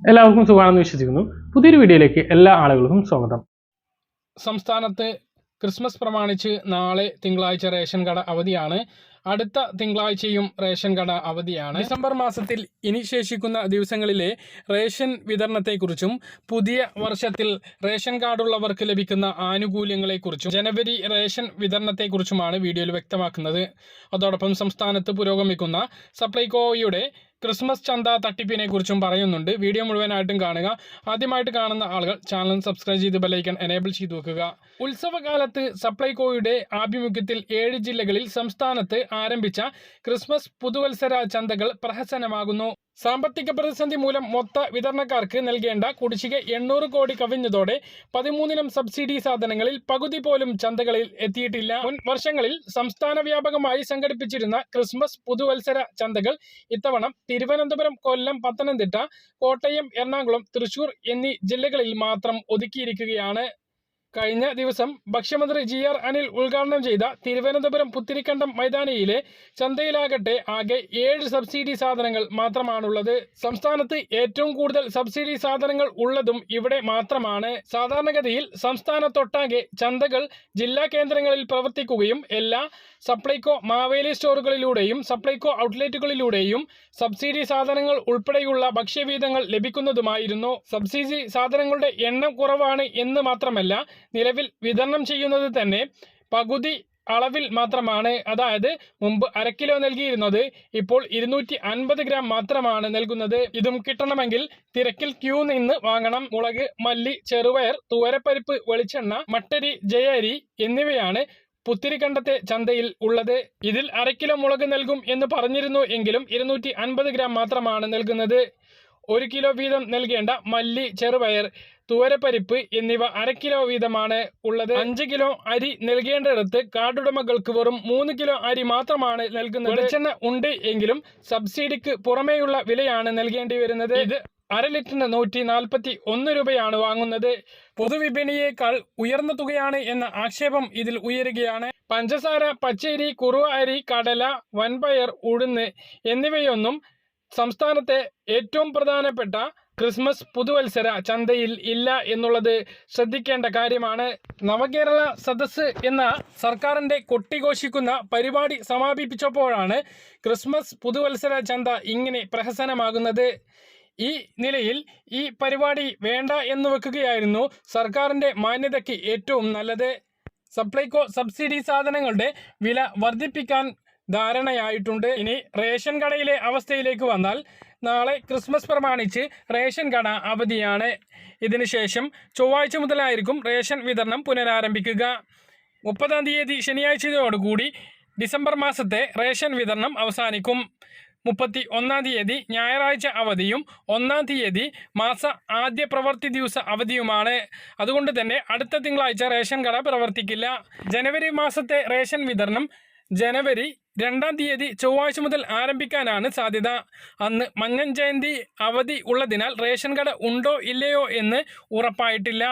എല്ലാവർക്കും സുഖമാണെന്ന് വിശ്വസിക്കുന്നു. പുതിയൊരു വീഡിയോയിലേക്ക് എല്ലാ ആളുകൾക്കും സ്വാഗതം. സംസ്ഥാനത്ത് ക്രിസ്മസ് പ്രമാണിച്ച് നാളെ തിങ്കളാഴ്ച റേഷൻ കട അവധിയാണ്. അടുത്ത തിങ്കളാഴ്ചയും റേഷൻ കട അവധിയാണ്. ഡിസംബർ മാസത്തിൽ ഇനി ശേഷിക്കുന്ന ദിവസങ്ങളിലെ റേഷൻ വിതരണത്തെക്കുറിച്ചും പുതിയ വർഷത്തിൽ റേഷൻ കാർഡുള്ളവർക്ക് ലഭിക്കുന്ന ആനുകൂല്യങ്ങളെക്കുറിച്ചും ജനുവരി റേഷൻ വിതരണത്തെക്കുറിച്ചുമാണ് വീഡിയോയിൽ വ്യക്തമാക്കുന്നത്. അതോടൊപ്പം സംസ്ഥാനത്ത് പുരോഗമിക്കുന്ന സപ്ലൈകോയുടെ ക്രിസ്മസ് ചന്ത തട്ടിപ്പിനെ കുറിച്ചും പറയുന്നുണ്ട്. വീഡിയോ മുഴുവനായിട്ടും കാണുക. ആദ്യമായിട്ട് കാണുന്ന ആളുകൾ ചാനൽ സബ്സ്ക്രൈബ് ചെയ്ത് ബെലൈക്കൺ എനേബിൾ ചെയ്തു വെക്കുക. ഉത്സവകാലത്ത് സപ്ലൈകോയുടെ ആഭിമുഖ്യത്തിൽ ഏഴ് ജില്ലകളിൽ സംസ്ഥാനത്ത് ആരംഭിച്ച ക്രിസ്മസ് പുതുവത്സര ചന്തകൾ പ്രഹസനമാകുന്നു. സാമ്പത്തിക പ്രതിസന്ധി മൂലം മൊത്ത വിതരണക്കാർക്ക് നൽകേണ്ട കുടിശ്ശിക എണ്ണൂറ് കോടി കവിഞ്ഞതോടെ പതിമൂന്നിനം സബ്സിഡി സാധനങ്ങളിൽ പകുതി പോലും ചന്തകളിൽ എത്തിയിട്ടില്ല. മുൻ വർഷങ്ങളിൽ സംസ്ഥാന വ്യാപകമായി സംഘടിപ്പിച്ചിരുന്ന ക്രിസ്മസ് പുതുവത്സര ചന്തകൾ ഇത്തവണ തിരുവനന്തപുരം കൊല്ലം പത്തനംതിട്ട കോട്ടയം എറണാകുളം തൃശൂർ എന്നീ ജില്ലകളിൽ മാത്രം ഒതുക്കിയിരിക്കുകയാണ്. കഴിഞ്ഞ ദിവസം ഭക്ഷ്യമന്ത്രി ജി ആർ അനിൽ ഉദ്ഘാടനം ചെയ്ത തിരുവനന്തപുരം പുത്തിരിക്കണ്ടം മൈതാനിയിലെ ചന്തയിലാകട്ടെ ആകെ ഏഴ് സബ്സിഡി സാധനങ്ങൾ മാത്രമാണുള്ളത്. സംസ്ഥാനത്ത് ഏറ്റവും കൂടുതൽ സബ്സിഡി സാധനങ്ങൾ ഉള്ളതും ഇവിടെ മാത്രമാണ്. സാധാരണഗതിയിൽ സംസ്ഥാനത്തൊട്ടാകെ ചന്തകൾ ജില്ലാ കേന്ദ്രങ്ങളിൽ പ്രവർത്തിക്കുകയും എല്ലാ സപ്ലൈകോ മാവേലി സ്റ്റോറുകളിലൂടെയും സപ്ലൈകോ ഔട്ട്ലെറ്റുകളിലൂടെയും സബ്സിഡി സാധനങ്ങൾ ഉൾപ്പെടെയുള്ള ഭക്ഷ്യവീതങ്ങൾ ലഭിക്കുന്നതുമായിരുന്നു. സബ്സിഡി സാധനങ്ങളുടെ എണ്ണം കുറവാണ് എന്ന് മാത്രമല്ല നിലവിൽ വിതരണം ചെയ്യുന്നത് തന്നെ പകുതി അളവിൽ മാത്രമാണ്. അതായത് മുമ്പ് അര കിലോ നൽകിയിരുന്നത് ഇപ്പോൾ ഇരുന്നൂറ്റി അൻപത് ഗ്രാം മാത്രമാണ് നൽകുന്നത്. ഇതും കിട്ടണമെങ്കിൽ തിരക്കിൽ ക്യൂ നിന്ന് വാങ്ങണം. മുളക് മല്ലി ചെറുപയർ തുവരപ്പരിപ്പ് വെളിച്ചെണ്ണ മട്ടരി ജയരി എന്നിവയാണ് പുത്തിരിക്കണ്ടത്തെ ചന്തയിൽ ഉള്ളത്. ഇതിൽ അര കിലോ മുളക് നൽകും എന്ന് പറഞ്ഞിരുന്നു എങ്കിലും ഇരുന്നൂറ്റി ഗ്രാം മാത്രമാണ് നൽകുന്നത്. ഒരു കിലോ വീതം നൽകേണ്ട മല്ലി ചെറുപയർ തുവരപ്പരിപ്പ് എന്നിവ അര കിലോ വീതമാണ് ഉള്ളത്. അഞ്ച് കിലോ അരി നൽകേണ്ടിടത്ത് കാർഡുടമകൾക്ക് വെറും മൂന്ന് കിലോ അരി മാത്രമാണ് നൽകുന്നത്. വെളിച്ചെണ്ണ ഉണ്ട് എങ്കിലും സബ്സിഡിക്ക് പുറമേയുള്ള വിലയാണ് നൽകേണ്ടി വരുന്നത്. ഇത് അര ലിറ്ററിന് നൂറ്റി നാൽപ്പത്തി ഒന്ന് രൂപയാണ് വാങ്ങുന്നത്. പൊതുവിപണിയേക്കാൾ ഉയർന്ന തുകയാണ് എന്ന ആക്ഷേപം ഇതിൽ ഉയരുകയാണ്. പഞ്ചസാര പച്ചരി കുറുവ അരി കടല വൻപയർ ഉഴുന്ന് എന്നിവയൊന്നും സംസ്ഥാനത്തെ ഏറ്റവും പ്രധാനപ്പെട്ട ക്രിസ്മസ് പുതുവത്സര ചന്തയിൽ ഇല്ല എന്നുള്ളത് ശ്രദ്ധിക്കേണ്ട കാര്യമാണ്. നവകേരള സദസ്സ് എന്ന സർക്കാരിന്റെ കൊട്ടിഘോഷിക്കുന്ന പരിപാടി സമാപിപ്പിച്ചപ്പോഴാണ് ക്രിസ്മസ് പുതുവത്സര ചന്ത ഇങ്ങനെ പ്രഹസനമാകുന്നത്. ഈ നിലയിൽ ഈ പരിപാടി വേണ്ട എന്ന് വെക്കുകയായിരുന്നു സർക്കാരിന്റെ മാന്യതയ്ക്ക് ഏറ്റവും നല്ലത്. സപ്ലൈകോ സബ്സിഡി സാധനങ്ങളുടെ വില വർദ്ധിപ്പിക്കാൻ ധാരണയായിട്ടുണ്ട്. ഇനി റേഷൻ കടയിലെ അവസ്ഥയിലേക്ക് വന്നാൽ നാളെ ക്രിസ്മസ് പ്രമാണിച്ച് റേഷൻ കട അവധിയാണ്. ഇതിനുശേഷം ചൊവ്വാഴ്ച മുതലായിരിക്കും റേഷൻ വിതരണം പുനരാരംഭിക്കുക. മുപ്പതാം തീയതി ശനിയാഴ്ചയോടുകൂടി ഡിസംബർ മാസത്തെ റേഷൻ വിതരണം അവസാനിക്കും. മുപ്പത്തി ഒന്നാം തീയതി ഞായറാഴ്ച അവധിയും ഒന്നാം തീയതി മാസ ആദ്യ പ്രവൃത്തി ദിവസ അവധിയുമാണ്. അതുകൊണ്ട് തന്നെ അടുത്ത തിങ്കളാഴ്ച റേഷൻ കട പ്രവർത്തിക്കില്ല. ജനുവരി മാസത്തെ റേഷൻ വിതരണം ജനുവരി രണ്ടാം തീയതി ചൊവ്വാഴ്ച മുതൽ ആരംഭിക്കാനാണ് സാധ്യത. അന്ന് മഞ്ഞൻ ജയന്തി അവധി ഉള്ളതിനാൽ റേഷൻ കട ഉണ്ടോ ഇല്ലയോ എന്ന് ഉറപ്പായിട്ടില്ല.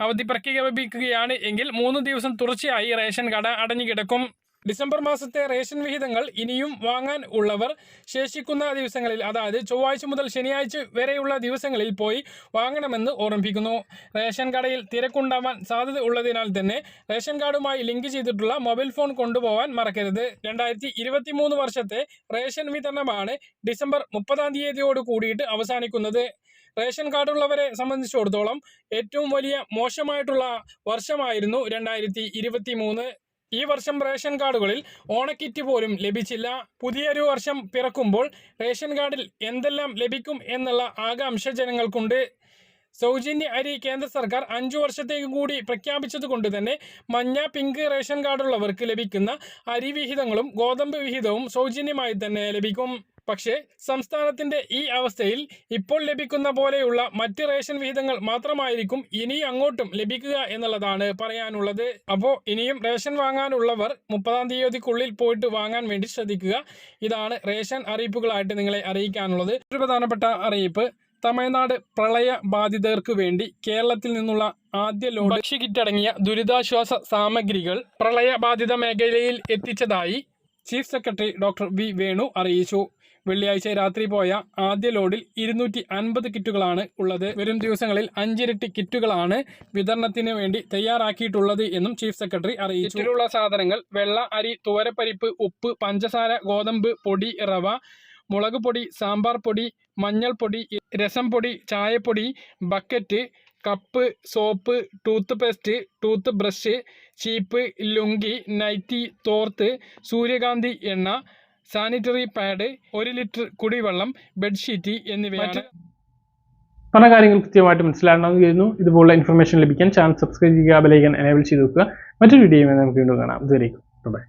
അവധി പ്രഖ്യാപിക്കുകയാണ് എങ്കിൽ മൂന്ന് ദിവസം തുടർച്ചയായി റേഷൻ കട അടഞ്ഞു കിടക്കും ഡിസംബർ മാസത്തെ റേഷൻ വിഹിതങ്ങൾ ഇനിയും വാങ്ങാൻ ഉള്ളവർ ശേഷിക്കുന്ന ദിവസങ്ങളിൽ അതായത് ചൊവ്വാഴ്ച മുതൽ ശനിയാഴ്ച വരെയുള്ള ദിവസങ്ങളിൽ പോയി വാങ്ങണമെന്ന് ഓർമ്മിപ്പിക്കുന്നു. റേഷൻ കടയിൽ തിരക്കുണ്ടാവാൻ സാധ്യത ഉള്ളതിനാൽ തന്നെ റേഷൻ കാർഡുമായി ലിങ്ക് ചെയ്തിട്ടുള്ള മൊബൈൽ ഫോൺ കൊണ്ടുപോകാൻ മറക്കരുത്. രണ്ടായിരത്തി വർഷത്തെ റേഷൻ വിതരണമാണ് ഡിസംബർ മുപ്പതാം തീയതിയോട് കൂടിയിട്ട് അവസാനിക്കുന്നത്. റേഷൻ കാർഡുള്ളവരെ സംബന്ധിച്ചിടത്തോളം ഏറ്റവും വലിയ മോശമായിട്ടുള്ള വർഷമായിരുന്നു രണ്ടായിരത്തി ഈ വർഷം റേഷൻ കാർഡുകളിൽ ഓണക്കിറ്റ് പോലും ലഭിച്ചില്ല. പുതിയൊരു വർഷം പിറക്കുമ്പോൾ റേഷൻ കാർഡിൽ എന്തെല്ലാം ലഭിക്കും എന്നുള്ള ആകാംക്ഷ ജനങ്ങൾക്കുണ്ട്. സൗജന്യ അരി കേന്ദ്ര സർക്കാർ അഞ്ചു വർഷത്തേക്ക് കൂടി പ്രഖ്യാപിച്ചത് കൊണ്ട് തന്നെ മഞ്ഞ പിങ്ക് റേഷൻ കാർഡുള്ളവർക്ക് ലഭിക്കുന്ന അരി വിഹിതങ്ങളും ഗോതമ്പ് വിഹിതവും സൗജന്യമായി തന്നെ ലഭിക്കും. പക്ഷേ സംസ്ഥാനത്തിന്റെ ഈ അവസ്ഥയിൽ ഇപ്പോൾ ലഭിക്കുന്ന പോലെയുള്ള മറ്റ് റേഷൻ വിഹിതങ്ങൾ മാത്രമായിരിക്കും ഇനി അങ്ങോട്ടും ലഭിക്കുക എന്നുള്ളതാണ് പറയാനുള്ളത്. അപ്പോൾ ഇനിയും റേഷൻ വാങ്ങാനുള്ളവർ മുപ്പതാം തീയതിക്കുള്ളിൽ പോയിട്ട് വാങ്ങാൻ വേണ്ടി ശ്രദ്ധിക്കുക. ഇതാണ് റേഷൻ അറിയിപ്പുകളായിട്ട് നിങ്ങളെ അറിയിക്കാനുള്ളത്. ഒരു പ്രധാനപ്പെട്ട അറിയിപ്പ് തമിഴ്നാട് പ്രളയ ബാധിതർക്ക് വേണ്ടി കേരളത്തിൽ നിന്നുള്ള ആദ്യ ലോഡ് ഭക്ഷ്യ കിറ്റടങ്ങിയ ദുരിതാശ്വാസ സാമഗ്രികൾ പ്രളയ ബാധിത മേഖലയിൽ എത്തിച്ചതായി chief secretary doctor V Venu അറിയിച്ചു. വെള്ളിയാഴ്ച രാത്രി പോയ ആദ്യ ലോഡിൽ ഇരുന്നൂറ്റി അൻപത് കിറ്റുകളാണ് ഉള്ളത്. വരും ദിവസങ്ങളിൽ അഞ്ചിരട്ടി കിറ്റുകളാണ് വിതരണത്തിന് വേണ്ടി തയ്യാറാക്കിയിട്ടുള്ളത് എന്നും ചീഫ് സെക്രട്ടറി അറിയിച്ചു. ഇതിലുള്ള സാധനങ്ങൾ വെള്ള അരി തുവരപ്പരിപ്പ് ഉപ്പ് പഞ്ചസാര ഗോതമ്പ് പൊടി റവ മുളക് പൊടി സാമ്പാർ പൊടി മഞ്ഞൾപ്പൊടി രസം പൊടി ചായപ്പൊടി bucket cup soap toothpaste toothbrush ചീപ്പ് ലുങ്കി നൈറ്റി തോർത്ത് സൂര്യകാന്തി എണ്ണ സാനിറ്ററി പാഡ് ഒരു ലിറ്റർ കുടിവെള്ളം ബെഡ്ഷീറ്റ് എന്നിവയാണ്. പല കാര്യങ്ങൾ കൃത്യമായിട്ട് മനസ്സിലാകണമെന്ന് കരുതുന്നു ഇതുപോലുള്ള ഇൻഫർമേഷൻ ലഭിക്കാൻ ചാനൽ സബ്സ്ക്രൈബ് ചെയ്യുക ബെലൈക്കൻ എനേബിൾ ചെയ്ത് വെക്കുക. മറ്റൊരു വീഡിയോയുമായി നമുക്ക് വീണ്ടും കാണാം. ഇതുവരെയും ബൈ